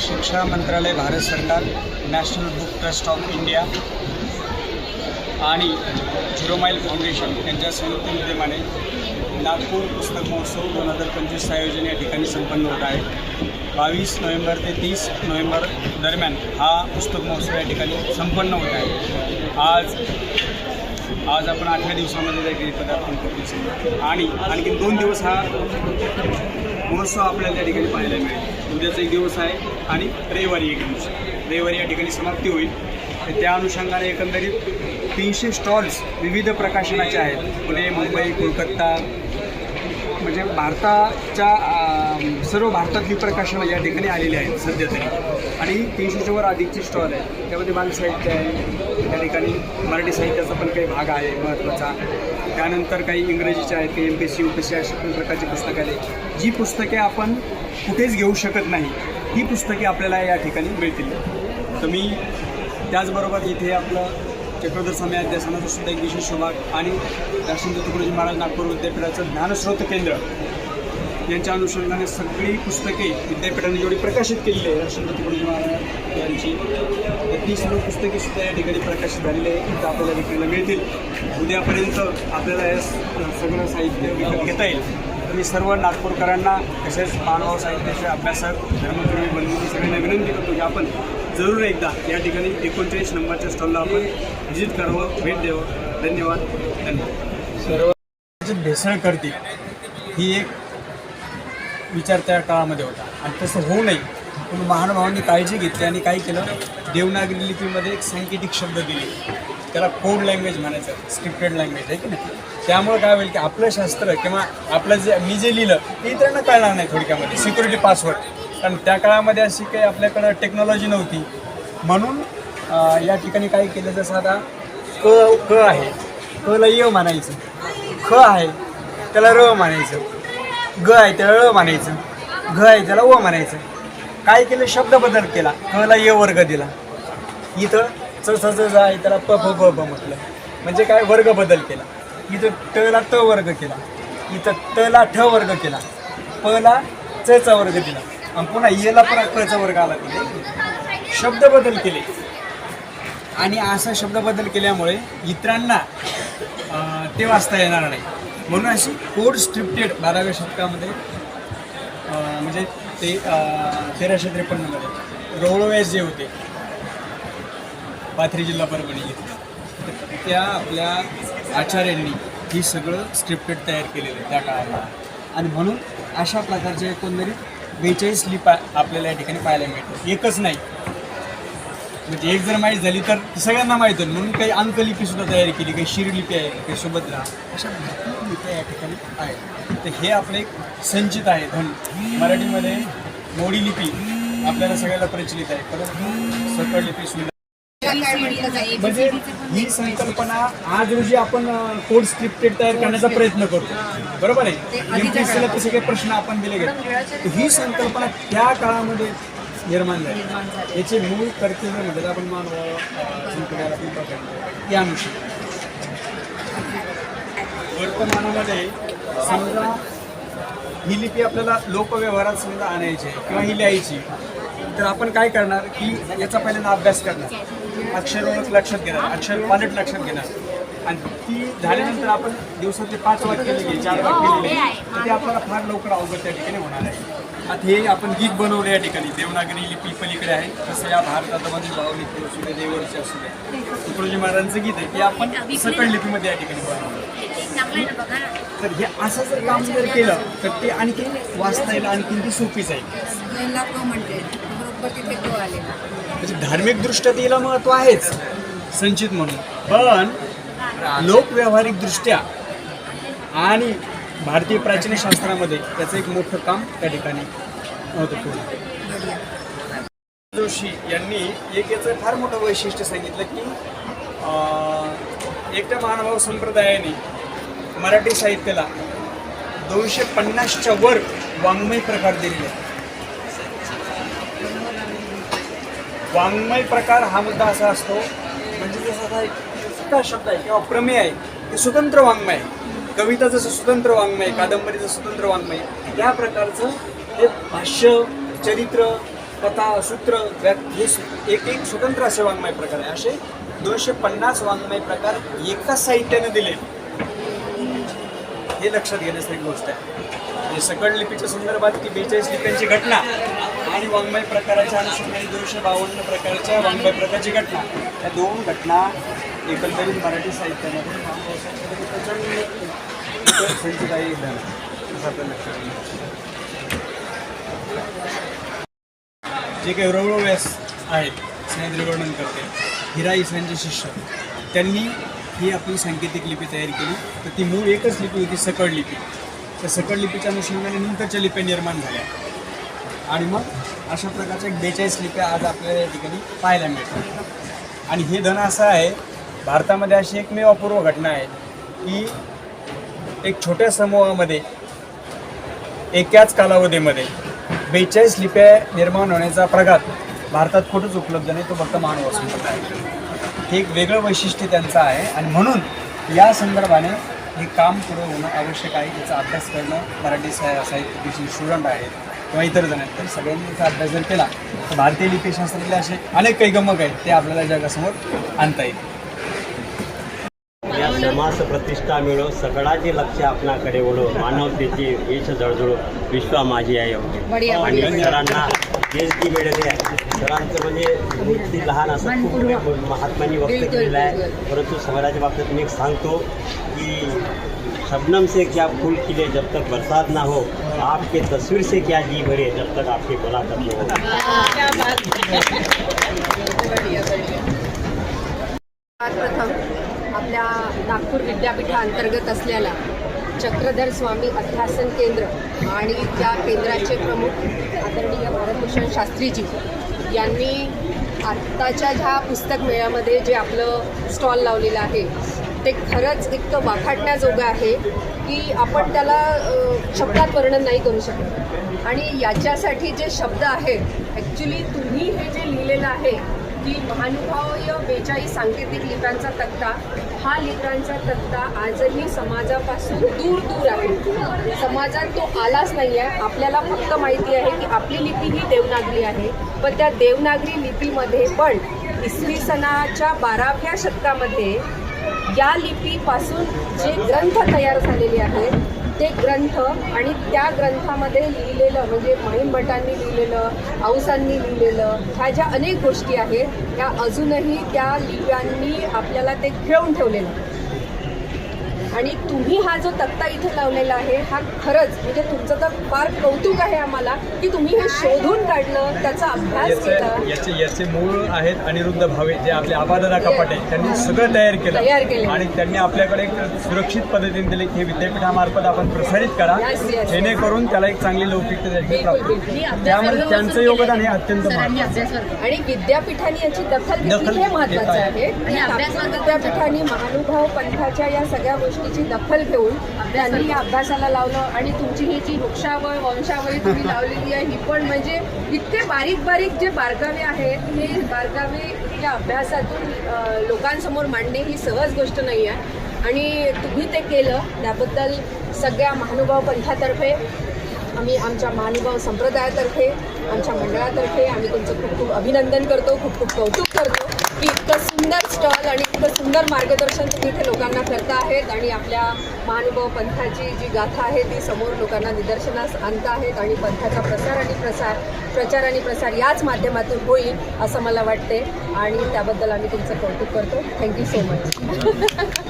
शिक्षा मंत्रालय भारत सरकार National Book Trust of India आणि झिरोमाईल फाउंडेशन यांच्या संयुक्त विद्यमाने नागपूर पुस्तक महोत्सव दोन हजार पंचवीस आयोजन या ठिकाणी संपन्न होत आहे. बावीस नोव्हेंबर ते तीस नोव्हेंबर दरम्यान हा पुस्तक महोत्सव या ठिकाणी संपन्न होत आहे. आज आज आपण आठव्या दिवसामध्ये त्या पदार्पण करतो आणि आणखी दोन दिवस हा महोत्सव आपल्याला त्या ठिकाणी पाहायला मिळेल. उद्याचा एक दिवस आहे. आणि रविवारी एक दिवशी रविवारी या ठिकाणी समाप्ती होईल. तर त्या अनुषंगाने एकंदरीत तीनशे स्टॉल्स विविध प्रकाशनाचे आहेत. पुणे मुंबई कोलकाता म्हणजे भारताच्या सर्व भारतातली प्रकाशनं या ठिकाणी आलेली आहेत सध्या तरी. आणि तीनशेच्या वर अधिकचे स्टॉल आहे त्यामध्ये बाल साहित्य आहे. त्या ठिकाणी मराठी साहित्याचा पण काही भाग आहे महत्त्वाचा. त्यानंतर काही इंग्रजीचे आहेत काही M P C U P C अशा पण प्रकारची पुस्तकं आले जी पुस्तके आपण कुठेच घेऊ शकत नाही ही पुस्तके आपल्याला या ठिकाणी मिळतील. तर मी त्याचबरोबर इथे आपलं चक्रधर स्वामी अध्यासनाचा सुद्धा एक विशेष विभाग आणि राष्ट्रपती तुकडोजी महाराज नागपूर विद्यापीठाचं ज्ञानस्रोत केंद्र यांच्या अनुषंगाने सगळी पुस्तके विद्यापीठाने जेवढी प्रकाशित केलेली आहे राष्ट्रपती तुकडोजी महाराज यांची तर ती सर्व पुस्तके सुद्धा या ठिकाणी प्रकाशित झालेली आहे तर आपल्याला विक्रीला मिळतील. उद्यापर्यंत आपल्याला हे सगळं साहित्य विकत घेता येईल. मी सर्व नागपूरकरांना तसेच मानव साहित्याचे अभ्यासक धर्मप्रेमी बंधूंनी सगळ्यांना विनंती करतो की आपण जरूर एकदा या ठिकाणी एकोणचाळीस नंबरच्या स्टॉलला आपण व्हिजिट करावं भेट द्यावं. धन्यवाद. धन्यवाद. सर्व भेसळ करतील ही एक विचार त्या काळामध्ये होता. आणि तसं होऊ नये. पण महानुभावांनी काळजी घेतली आणि काय केलं? देवनागरी लिपीमध्ये एक सांकेतिक शब्द दिले. त्याला कोड लँग्वेज म्हणायचं. स्क्रिप्टेड लँग्वेज आहे की नाही? त्यामुळे काय होईल की आपलं शास्त्र किंवा आपलं जे मी जे लिहिलं ते इतरांना कळणार नाही थोडक्यामध्ये सिक्युरिटी पासवर्ड कारण त्या काळामध्ये अशी काही आपल्याकडं टेक्नॉलॉजी नव्हती. म्हणून या ठिकाणी काय केलं जसं आता क क आहे. कला य म्हणायचं. ख आहे त्याला र म्हणायचं. ग आहे त्याला ळ म्हणायचं. घ आहे त्याला व म्हणायचं. काय केलं? शब्द बदल केला. कला य वर्ग दिला. इथं च स ज आहे त्याला प फ ब ब म्हटलं. म्हणजे काय? वर्ग बदल केला. इथं ट वर्ग केला. इथं टला ठ वर्ग केला. प ला वर्ग दिला. आणि पुन्हा येला पुन्हा वर्ग आला तिथे शब्द बदल केले. आणि असा शब्द बदल केल्यामुळे इतरांना ते वाचता येणार नाही. म्हणून अशी कोड स्क्रिप्टेड बाराव्या शतकामध्ये म्हणजे ते तेराशे त्रेपन्नमध्ये रोळवेस जे होते पाथरी जिल्हा परभणी इथे. त्या आपल्या आचार्यांनी ही सगळं स्क्रिप्टेड तयार केलेलं आहे त्या काळाला आणि म्हणून अशा प्रकारचे एकंदरीत बेचाळीस लिपा आपल्याला या ठिकाणी पाहायला मिळतात. एकच नाही. म्हणजे एक जर माहीत झाली तर सगळ्यांना माहीत होईल. म्हणून काही अंकलिपीसुद्धा सुद्धा केली काही शिरलिपी आहे काही सुभद्रा. अशा भरपूर लिप्या या ठिकाणी आहेत. तर हे आपलं एक संचित आहे धन. मराठीमध्ये मोडी लिपी आपल्याला सगळ्याला प्रचलित आहे. परंतु सकळ लिपी सुंदर म्हणजे ही संकल्पना आज रोजी आपण कोड स्क्रिप्टेड तयार करण्याचा प्रयत्न करतो. बरोबर आहे? तसे काही प्रश्न आपण दिले गेले. ही संकल्पना त्या काळामध्ये निर्माण झाली. याचे मूळ कर्तव्य म्हणजे आपण मानव या वर्तमानामध्ये समजा ही लिपी आपल्याला लोकव्यवहारात समजा आणायची किंवा ही लिहायची तर आपण काय करणार की याचा पहिल्यांदा अभ्यास करणार. अक्षर ओळख लक्षात घेणार अक्षर पालट लक्षात घेणार. आणि ती झाल्यानंतर आपण दिवसातले पाच वाक्य लिहिले चार वाक्य लिहिले तर ते आपल्याला फार लवकर अवगत त्या ठिकाणी होणार आहे. आता हे आपण गीत बनवलं या ठिकाणी. देवनागरी लिपी पलीकडे आहे. तसं या भारतामध्ये भाव असू दे देवरची असू दे. तुकडोजी महाराजांचं गीत आहे. ते आपण सकळ लिपीमध्ये या ठिकाणी बनवलं. तर हे असं जर काम जर केलं तर ते आणखी वाचता येईल आणखी ती सोपीच आहे. म्हणजे धार्मिक दृष्ट्या तिला महत्त्व आहेच संचित म्हणून. पण लोकव्यावहारिक दृष्ट्या आणि भारतीय प्राचीन शास्त्रामध्ये त्याचं एक मोठं काम त्या ठिकाणी महत्त्वपूर्ण जोशी यांनी एक याचं फार मोठं वैशिष्ट्य सांगितलं की एकट्या महानुभाव संप्रदायाने मराठी साहित्याला दोनशे पन्नासच्या वर वाङ्मय प्रकार दिलेले आहेत वाङ्मय प्रकार हा मुद्दा असा असतो म्हणजे जसा आता एक सुद्धा शब्द आहे किंवा प्रमेय आहे ते स्वतंत्र वाङ्मय आहे. कविता जसं स्वतंत्र वाङ्मय कादंबरीचं स्वतंत्र वाङ्मय या प्रकारचं हे भाष्य चरित्र कथा सूत्र हे एक एक स्वतंत्र असे वाङ्मय प्रकार आहे. असे दोनशे पन्नास वाङ्मय प्रकार एकाच साहित्याने दिले हे लक्षात घेण्यासारखी गोष्ट आहे म्हणजे सकळ लिपीच्या संदर्भात की बेचाळीस लिप्यांची घटना आणि वाङ्मय प्रकाराच्या अनुषंगाने दोनशे बावन्न प्रकारच्या वाङ्मय प्रकारची घटना या दोन घटना एकंदरीत मराठी साहित्यामध्ये प्रचंड संचित आहे. असं आपल्याला लक्षात जे काही रवळ व्यास आहेत स्नेहद्री वर्णन करते हिरा इसरांचे शिष्य त्यांनी ही आपली सांकेतिक लिपी तयार केली. तर ती मूळ एकच लिपी होती सकळ लिपी. त्या सकळ लिपीच्या अनुषंगाने नंतरच्या लिप्या निर्माण झाल्या. आणि मग अशा प्रकारच्या एक बेचाळीस लिप्या आज आपल्याला या ठिकाणी पाहायला मिळतात. आणि हे धन असं आहे भारतामध्ये अशी एकमेव अपूर्व घटना आहे की एक छोट्या समूहामध्ये एकाच कालावधीमध्ये बेचाळीस लिप्या निर्माण होण्याचा प्रघात भारतात कुठंच उपलब्ध नाही तो फक्त मानव असून आहे. हे एक वेगळं वैशिष्ट्य त्यांचं आहे. आणि म्हणून या संदर्भाने हे काम पुढं होणं आवश्यक आहे. याचा अभ्यास करणं मराठी साहि साहित्याचे स्टुडंट आहेत किंवा इतर जण आहेत. तर सगळ्यांनी याचा अभ्यास जर केला तर भारतीय लिपीशास्त्रातले असे अनेक काही गमक आहेत ते आपल्याला जगासमोर आणता येईल. या समास प्रतिष्ठा मिळो सगळाचे लक्ष आपणाकडे ओढो. मानवतेची वेश जळजळो विश्वा माझी आहे आणि बढिया. सरांना देश की मिळते आहे सरांचं म्हणजे मूर्ती लहान असं खूप महात्मांनी बिलकुल, केलेलं आहे. परंतु समाजाच्या बाबतीत मी एक सांगतो की शबनम से क्या फूल खिले जब तक बरसात ना हो आपके तस्वीर से क्या जी भरे जब तक आपकी मुलाकात न हो प्रथम आपल्या नागपूर विद्यापीठाअंतर्गत असलेला चक्रधर स्वामी अध्यासन केंद्र आणि त्या केंद्राचे प्रमुख आदरणीय भारतभूषण शास्त्रीजी यांनी आत्ताच्या ह्या पुस्तक मेळ्यामध्ये जे आपलं स्टॉल लावलेलं आहे ते खरंच इतकं वाखाटण्याजोगं आहे की आपण त्याला शब्दात वर्णन नाही करू शकत. आणि याच्यासाठी जे शब्द आहेत ॲक्च्युली तुम्ही हे जे लिहिलेलं आहे की महानुभावय बेचाळीस सांकेतिक लिप्यांचा तक्ता. हा लिप्यांचा तक्ता आजही समाजापासून दूर दूर आहे. समाजात तो आलाच नाही आहे आपल्याला फक्त माहिती आहे की आपली लिपी ही देवनागरी आहे. पण त्या देवनागरी लिपीमध्ये पण इसवी सणाच्या बाराव्या शतकामध्ये या लिपीपासून जे ग्रंथ तयार झालेले आहेत ते ग्रंथ आणि त्या ग्रंथामध्ये लिहिलेलं म्हणजे महिम भटांनी लिहिलेलं औसांनी लिहिलेलं ह्या ज्या अनेक गोष्टी आहेत त्या अजूनही त्या लिप्यांनी आपल्याला ते खेळून ठेवलेलं आणि तुम्ही हा जो तक्ता इथे लावलेला आहे हा खरंच म्हणजे तुमचं तर फार कौतुक आहे आम्हाला की तुम्ही हे शोधून काढलं त्याचा अभ्यास केला. याचे याचे मूळ आहेत अनिरुद्ध भावे जे आपले आबादादा कपाटे त्यांनी सगळं तयार तयार केलं. केलं. आणि त्यांनी आपल्याकडे एक सुरक्षित पद्धतीने दिले की हे विद्यापीठामार्फत आपण प्रसारित करा. जेणेकरून त्याला एक चांगली लौकिकता. त्यामुळे त्यांचं योगदान हे अत्यंत. आणि विद्यापीठाने याची दखल घेतली दखल हे महत्वाचं आहे. विद्यापीठाने महानुभाव पंथाच्या या सगळ्या गोष्टीची दखल घेऊन त्यांनी या अभ्यासाला लावलं आणि तुमची ही जी वृक्षावळ वंशावळी तुम्ही लावलेली आहे ही पण म्हणजे इतके बारीक बारीक जे बारकावे आहेत हे बारकावे या अभ्यासातून लोकांसमोर मांडणे ही सहज गोष्ट नाही आहे. आणि तुम्ही ते केलं त्याबद्दल सगळ्या महानुभाव पंथातर्फे आम्ही आमच्या महानुभाव संप्रदायातर्फे आमच्या मंडळातर्फे आम्ही तुमचं खूप खूप अभिनंदन करतो खूप खूप कौतुक करतो की इतकं सुंदर स्टॉल आणि इतकं सुंदर मार्गदर्शन तुम्ही इथे लोकांना करता आहेत आणि आपल्या महानुभाव पंथाची जी गाथा आहे ती समोर लोकांना निदर्शनास आणता आहेत आणि पंथाचा प्रसार आणि प्रसार प्रचार आणि प्रसार याच माध्यमातून होईल असं मला वाटते. आणि त्याबद्दल आम्ही तुमचं कौतुक करतो. Thank you so much